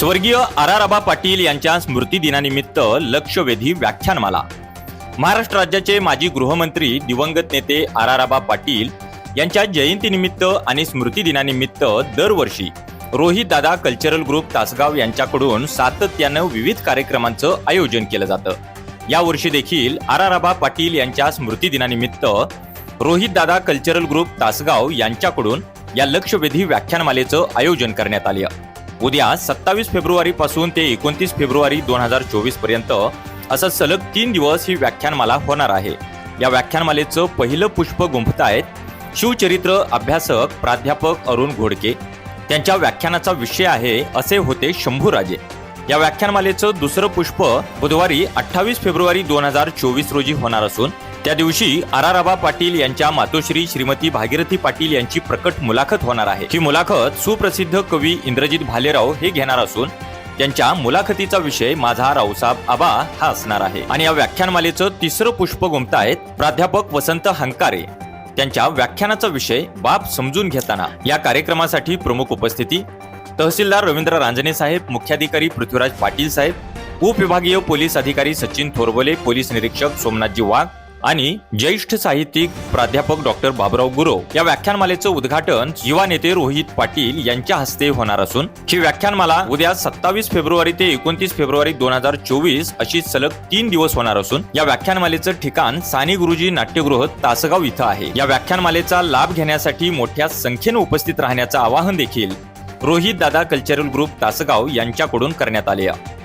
स्वर्गीय आराराबा पाटील यांच्या स्मृती दिनानिमित्त लक्षवेधी व्याख्यानमाला. महाराष्ट्र राज्याचे माजी गृहमंत्री दिवंगत नेते आराराबा पाटील यांच्या जयंतीनिमित्त आणि स्मृती दिनानिमित्त दरवर्षी रोहित दादा कल्चरल ग्रुप तासगाव यांच्याकडून सातत्यानं विविध कार्यक्रमांचं आयोजन केलं जातं. यावर्षी देखील आराराबा पाटील यांच्या स्मृती दिनानिमित्त रोहित दादा कल्चरल ग्रुप तासगाव यांच्याकडून या लक्षवेधी व्याख्यानमालेचं आयोजन करण्यात आलं. उद्या सत्तावीस फेब्रुवारी पासून ते एकोणतीस फेब्रुवारी दोन हजार चोवीसपर्यंत असं सलग तीन दिवस ही व्याख्यानमाला होणार आहे. या व्याख्यानमालेचं पहिलं पुष्प गुंफतायत शिवचरित्र अभ्यासक प्राध्यापक अरुण घोडके. त्यांच्या व्याख्यानाचा विषय आहे असे होते शंभूराजे. या व्याख्यानमालेचं दुसरं पुष्प बुधवारी अठ्ठावीस फेब्रुवारी दोन हजार चोवीस रोजी होणार असून त्या दिवशी आराराबा पाटील यांच्या मातोश्री श्रीमती भागीरथी पाटील यांची प्रकट मुलाखत होणार आहे. ही मुलाखत सुप्रसिद्ध कवी इंद्रजित भालेराव हे घेणार असून त्यांच्या मुलाखतीचा विषय माझा रावसाहेब आबा हा असणार आहे. आणि या व्याख्यानमालेचं तिसरं पुष्प गुंफतायत प्राध्यापक वसंत हंकारे त्यांच्या व्याख्यानाचा विषय बाप समजून घेताना. या कार्यक्रमासाठी प्रमुख उपस्थिती तहसीलदार रवींद्र रांजने साहेब मुख्याधिकारी पृथ्वीराज पाटील साहेब उपविभागीय पोलीस अधिकारी सचिन थोरबोले पोलीस निरीक्षक सोमनाथजी वाघ आणि ज्येष्ठ साहित्यिक प्राध्यापक डॉक्टर बाबुराव गुरव या व्याख्यानमालेचं उद्घाटन युवा नेते रोहित पाटील यांच्या हस्ते होणार असून ही व्याख्यानमाला उद्या सत्तावीस फेब्रुवारी ते एकोणतीस फेब्रुवारी दोन हजार चोवीस अशी सलग तीन दिवस होणार असून या व्याख्यानमालेचं ठिकाण साने गुरुजी नाट्यगृह तासगाव इथं आहे. या व्याख्यानमालेचा लाभ घेण्यासाठी मोठ्या संख्येनं उपस्थित राहण्याचं आवाहन देखील रोहित दादा कल्चरल ग्रुप तासगाव यांच्याकडून करण्यात आले आहे